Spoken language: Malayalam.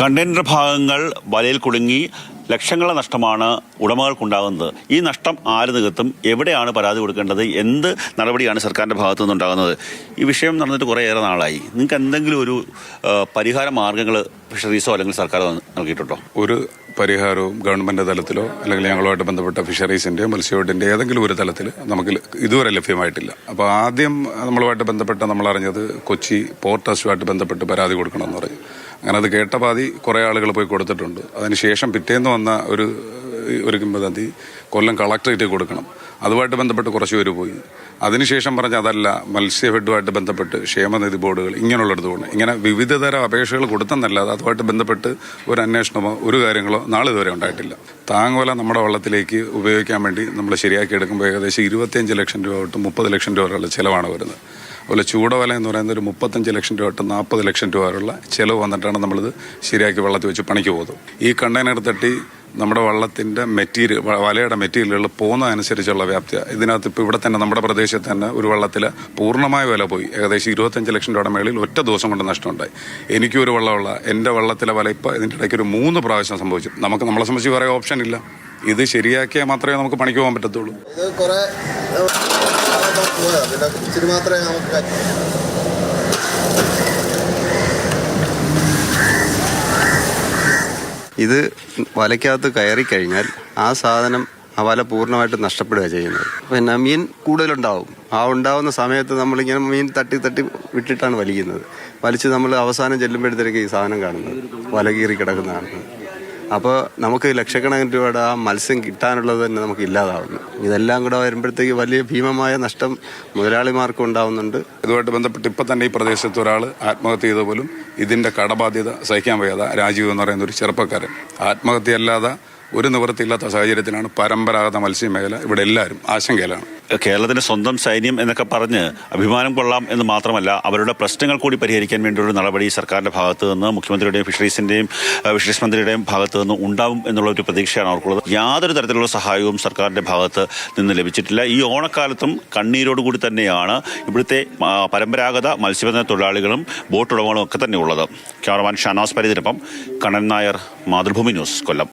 കണ്ടെയ്നർ ഭാഗങ്ങൾ വലയിൽ കുടുങ്ങി ലക്ഷങ്ങളുടെ നഷ്ടമാണ് ഉടമകൾക്കുണ്ടാകുന്നത്. ഈ നഷ്ടം ആര് നികത്തും? എവിടെയാണ് പരാതി കൊടുക്കേണ്ടത്? എന്ത് നടപടിയാണ് സർക്കാരിന്റെ ഭാഗത്തു നിന്നുണ്ടാകുന്നത്? ഈ വിഷയം നടന്നിട്ട് കുറേയേറെ നാളായി. നിങ്ങൾക്ക് എന്തെങ്കിലും ഒരു പരിഹാര മാർഗങ്ങൾ ഫിഷറീസോ അല്ലെങ്കിൽ സർക്കാർ നൽകിയിട്ടുണ്ടോ? ഒരു പരിഹാരവും ഗവൺമെന്റ് തലത്തിലോ അല്ലെങ്കിൽ ഞങ്ങളുമായിട്ട് ബന്ധപ്പെട്ട ഫിഷറീസിന്റെയോ മത്സ്യബോർഡിന്റെ ഏതെങ്കിലും ഒരു തലത്തിൽ നമുക്ക് ഇതുവരെ ലഭ്യമായിട്ടില്ല. അപ്പോൾ ആദ്യം നമ്മളുമായിട്ട് ബന്ധപ്പെട്ട നമ്മൾ അറിഞ്ഞത് കൊച്ചി പോർട്ട് ട്രസ്റ്റുമായിട്ട് ബന്ധപ്പെട്ട് പരാതി കൊടുക്കണമെന്ന് പറഞ്ഞു. അങ്ങനെ അത് കേട്ട പാതി കുറേ ആളുകൾ പോയി കൊടുത്തിട്ടുണ്ട്. അതിനുശേഷം പിറ്റേന്ന് വന്ന ഒരു ഒരു അത് കൊല്ലം കളക്ടറേറ്റ് കൊടുക്കണം. അതുമായിട്ട് ബന്ധപ്പെട്ട് കുറച്ച് പേര് പോയി. അതിനുശേഷം പറഞ്ഞ അതല്ല മത്സ്യഫെഡുമായിട്ട് ബന്ധപ്പെട്ട് ക്ഷേമനിധി ബോർഡുകൾ ഇങ്ങനെയുള്ളടത്ത് പോകണം. ഇങ്ങനെ വിവിധ തരം അപേക്ഷകൾ കൊടുത്തെന്നല്ലാതെ അതുമായിട്ട് ബന്ധപ്പെട്ട് ഒരു അന്വേഷണമോ ഒരു കാര്യങ്ങളോ നാളെ ഇതുവരെ ഉണ്ടായിട്ടില്ല. താങ്ങുവല നമ്മുടെ വള്ളത്തിലേക്ക് ഉപയോഗിക്കാൻ വേണ്ടി നമ്മൾ ശരിയാക്കി എടുക്കുമ്പോൾ ഏകദേശം ഇരുപത്തിയഞ്ച് ലക്ഷം രൂപ തൊട്ട് മുപ്പത് ലക്ഷം രൂപ വരെയുള്ള ചിലവാണ് വരുന്നത്. അതുപോലെ ചൂടവല എന്ന് പറയുന്ന ഒരു മുപ്പത്തഞ്ച് ലക്ഷം രൂപ തൊട്ട് നാൽപ്പത് ലക്ഷം രൂപ വരെയുള്ള ചിലവ് വന്നിട്ടാണ് നമ്മളിത് ശരിയാക്കി വെള്ളത്തിൽ വെച്ച് പണിക്ക് പോകുന്നത്. ഈ കണ്ടെയ്നർ തട്ടി നമ്മുടെ വള്ളത്തിന്റെ മെറ്റീരിയൽ വലയുടെ മെറ്റീരിയലുകൾ പോകുന്നതനുസരിച്ചുള്ള വ്യാപ്തി ഇതിനകത്ത് ഇപ്പോൾ ഇവിടെ തന്നെ നമ്മുടെ പ്രദേശത്ത് തന്നെ ഒരു വള്ളത്തിൽ പൂർണമായ വില പോയി. ഏകദേശം ഇരുപത്തഞ്ച് ലക്ഷം രൂപയുടെ മേളിൽ ഒറ്റ ദിവസം കൊണ്ട് നഷ്ടമുണ്ടായി. എനിക്കും ഒരു വള്ളമുള്ള എന്റെ വള്ളത്തിലെ വല ഇപ്പോൾ ഇതിന്റെ ഇടയ്ക്ക് ഒരു മൂന്ന് പ്രാവശ്യം സംഭവിച്ചു. നമുക്ക് നമ്മളെ സംബന്ധിച്ച് വേറെ ഓപ്ഷൻ ഇല്ല. ഇത് ശരിയാക്കിയാൽ മാത്രമേ നമുക്ക് പണിക്ക് പോകാൻ പറ്റത്തുള്ളൂ. ഇത് കുറേ മാത്രമേ നമുക്ക് ഇത് വലയ്ക്കകത്ത് കയറി കഴിഞ്ഞാൽ ആ സാധനം ആ വല പൂർണമായിട്ട് നഷ്ടപ്പെടുക ചെയ്യുന്നത്. പിന്നെ മീൻ കൂടുതലുണ്ടാവും. ആ ഉണ്ടാവുന്ന സമയത്ത് നമ്മളിങ്ങനെ മീൻ തട്ടി തട്ടി വിട്ടിട്ടാണ് വലിക്കുന്നത്. വലിച്ച് നമ്മൾ അവസാനം ചെല്ലുമ്പോഴത്തേക്ക് ഈ സാധനം കാണുന്നത്. വല കീറി കിടക്കുന്ന കാണുന്നത് അപ്പോൾ നമുക്ക് ലക്ഷക്കണക്കിന് രൂപയുടെ ആ മത്സ്യം കിട്ടാനുള്ളത് തന്നെ നമുക്ക് ഇല്ലാതാവുന്നു. ഇതെല്ലാം കൂടെ വരുമ്പോഴത്തേക്ക് വലിയ ഭീമമായ നഷ്ടം മുതലാളിമാർക്കും ഉണ്ടാവുന്നുണ്ട്. ഇതുമായിട്ട് ബന്ധപ്പെട്ട് ഇപ്പം തന്നെ ഈ പ്രദേശത്ത് ഒരാൾ ആത്മഹത്യ ചെയ്ത പോലും ഇതിന്റെ കടബാധ്യത സഹിക്കാൻ വയ്യാതെ രാജീവ് എന്ന് പറയുന്ന ഒരു ചെറുപ്പക്കാരൻ. ആത്മഹത്യ അല്ലാതെ ഒരു നിവൃത്തിയില്ലാത്ത സാഹചര്യത്തിലാണ് പരമ്പരാഗത മത്സ്യമേഖല ഇവിടെ എല്ലാവരും ആശങ്കയിലാണ്. കേരളത്തിന്റെ സ്വന്തം സൈന്യം എന്നൊക്കെ പറഞ്ഞ് അഭിമാനം കൊള്ളാം എന്ന് മാത്രമല്ല അവരുടെ പ്രശ്നങ്ങൾ കൂടി പരിഹരിക്കാൻ വേണ്ടിയുള്ള നടപടി സർക്കാരിന്റെ ഭാഗത്ത് നിന്ന് മുഖ്യമന്ത്രിയുടെയും ഫിഷറീസിന്റെയും ഫിഷറീസ് മന്ത്രിയുടെയും ഭാഗത്ത് നിന്ന് ഉണ്ടാവും എന്നുള്ള ഒരു പ്രതീക്ഷയാണ് അവർക്കുള്ളത്. യാതൊരു തരത്തിലുള്ള സഹായവും സർക്കാരിന്റെ ഭാഗത്ത് നിന്ന് ലഭിച്ചിട്ടില്ല. ഈ ഓണക്കാലത്തും കണ്ണീരോടുകൂടി തന്നെയാണ് ഇവിടുത്തെ പരമ്പരാഗത മത്സ്യബന്ധന തൊഴിലാളികളും ബോട്ട് ഉടമകളും ഒക്കെ തന്നെ ഉള്ളത് ക്യാമറമാൻ ഷാനാസ് പരിതിരപ്പം കണ്ണൻ നായർ മാതൃഭൂമി ന്യൂസ് കൊല്ലം.